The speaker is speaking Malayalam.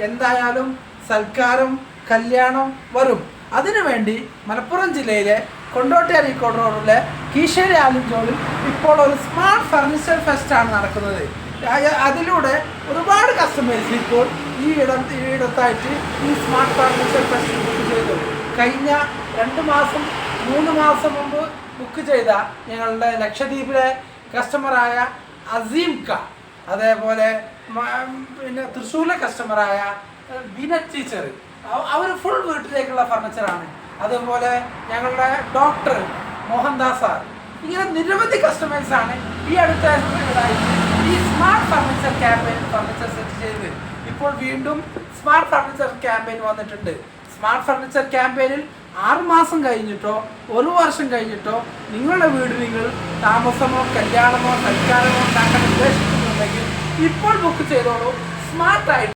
എന്തായാലും സൽക്കാരം കല്യാണം വരും. അതിനുവേണ്ടി മലപ്പുറം ജില്ലയിലെ കൊണ്ടോട്ടിയാരി കോഡറോഡിലെ റോഡിലെ കീശേരി ആലിഞ്ചോളിൽ ഇപ്പോൾ ഒരു സ്മാർട്ട് ഫർണിച്ചർ ഫെസ്റ്റ് ആണ് നടക്കുന്നത് അതിലൂടെ ഒരുപാട് കസ്റ്റമേഴ്സ് ഇപ്പോൾ ഈ ഇടം ഈ ഇടത്തായിട്ട് ഈ സ്മാർട്ട് ഫർണിച്ചർ ഫെസ്റ്റ് ബുക്ക് ചെയ്തു. കഴിഞ്ഞ രണ്ട് മാസം മൂന്ന് മാസം മുമ്പ് ബുക്ക് ചെയ്ത ഞങ്ങളുടെ ലക്ഷദ്വീപിലെ കസ്റ്റമറായ അസീം ക അതേപോലെ പിന്നെ തൃശ്ശൂരിലെ കസ്റ്റമറായ ബിന ടീച്ചർ അവർ ഫുൾ വീട്ടിലേക്കുള്ള ഫർണിച്ചറാണ് അതുപോലെ ഞങ്ങളുടെ ഡോക്ടർ മോഹൻദാസ് സാർ. ഇങ്ങനെ നിരവധി കസ്റ്റമേഴ്സ് ആണ് ഈ അടുത്ത ഈ smart furniture campaign furniture set ചെയ്ത്. ഇപ്പോൾ വീണ്ടും സ്മാർട്ട് ഫർണിച്ചർ ക്യാമ്പയിൻ വന്നിട്ടുണ്ട്. സ്മാർട്ട് ഫർണിച്ചർ ക്യാമ്പയിനിൽ ആറുമാസം കഴിഞ്ഞിട്ടോ ഒരു വർഷം കഴിഞ്ഞിട്ടോ നിങ്ങളുടെ വീട് നിങ്ങൾ താമസമോ കല്യാണമോ സൽക്കാരമോ ഉണ്ടാക്കാൻ ഉദ്ദേശിക്കുന്നുണ്ടെങ്കിൽ ഇപ്പോൾ ബുക്ക് ചെയ്തോളൂ. സ്മാർട്ടായിട്ട്